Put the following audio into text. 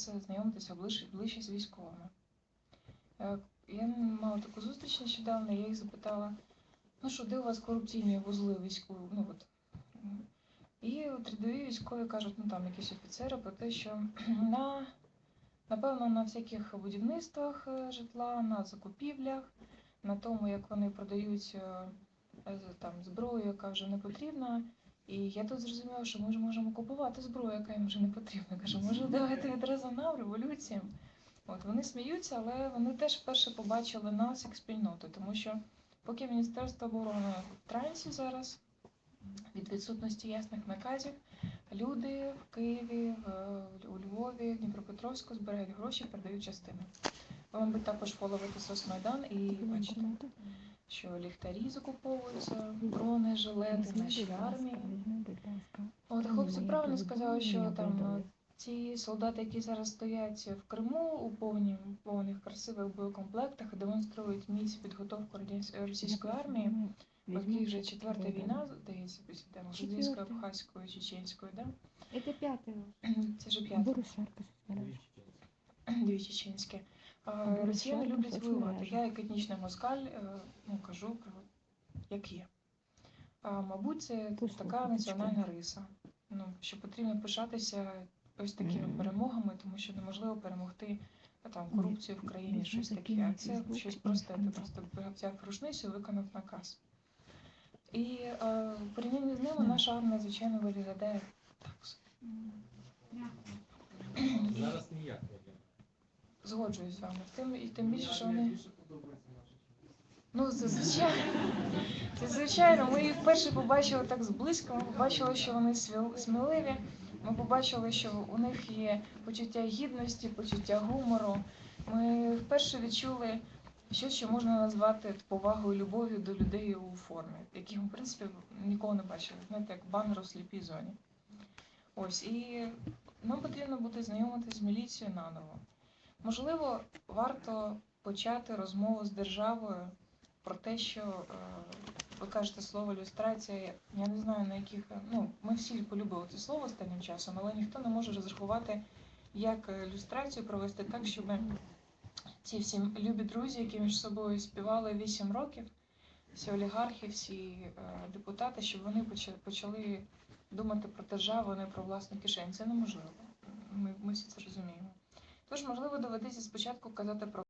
знайомитися ближче, ближче з військовими. Е, Я мала таку зустріч нещодавно, я їх запитала, ну що, де у вас корупційні вузли військові? Ну, от. І от рядові військові кажуть, ну там якісь офіцери про те, що на, напевно, на всяких будівництвах е, житла, на закупівлях, на тому, як вони продають е, там, зброю, яка вже не потрібна. І я тут зрозуміла, що ми ж можемо купувати зброю, яка їм вже не потрібна. Кажу, може, давайте відразу нам революціям. От вони сміються, але вони теж вперше побачили нас як спільноту, тому що поки Міністерство оборони в трансі зараз від відсутності ясних наказів, люди в Києві, в, у Львові, Дніпропетровську збирають гроші, передають частини. Ви, мабуть, також фоловите соцмайдан і бачите, що ліхтарі закуповуються, брони, жилети, наші армії. От хлопці правильно сказали, що там ті солдати, які зараз стоять в Криму у повні, повних красивих боєкомплектах і демонструють міць підготовку російської армії, оскільки вже четверта війна, здається, після там грузинської, абхазької, чеченської, да? Це вже п'ята. Борис Шарка собирает. Дві чеченські. Росіяни люблять воювати. Я як етнічний москаль е, ну, кажу про як є. А, мабуть, це Послухайте, така національна риса. Ну, що потрібно пишатися ось такими перемогами, тому що неможливо перемогти там корупцію в країні, щось таке. А це щось просте. Ти просто взяв рушницю і виконав наказ. І е, в порівнянні з ними наша армія, звичайно, виглядає так. собі. Зараз ніяк. Згоджуюсь з вами. Тим і тим більше, що вони. Ну, це звичайно. Це звичайно. Ми їх вперше побачили так зблизька. Ми побачили, що вони сміливі. Ми побачили, що у них є почуття гідності, почуття гумору. Ми вперше відчули щось, що можна назвати повагою, любов'ю до людей у формі, яких в принципі, ніколи не бачили. Знаєте, як банер у сліпій зоні. Ось і нам потрібно буде знайомитися з міліцією наново. Можливо, варто почати розмову з державою про те, що е, ви кажете слово люстрація. Я не знаю на яких е, ну ми всі полюбили це слово останнім часом, але ніхто не може розрахувати, як е, люстрацію провести так, щоб ці всі любі друзі, які між собою співали 8 років, всі олігархи, всі депутати, щоб вони поча- почали думати про державу, а не про власну кишень. Це неможливо. Ми, ми всі це розуміємо. Тож, можливо, доведеться спочатку казати про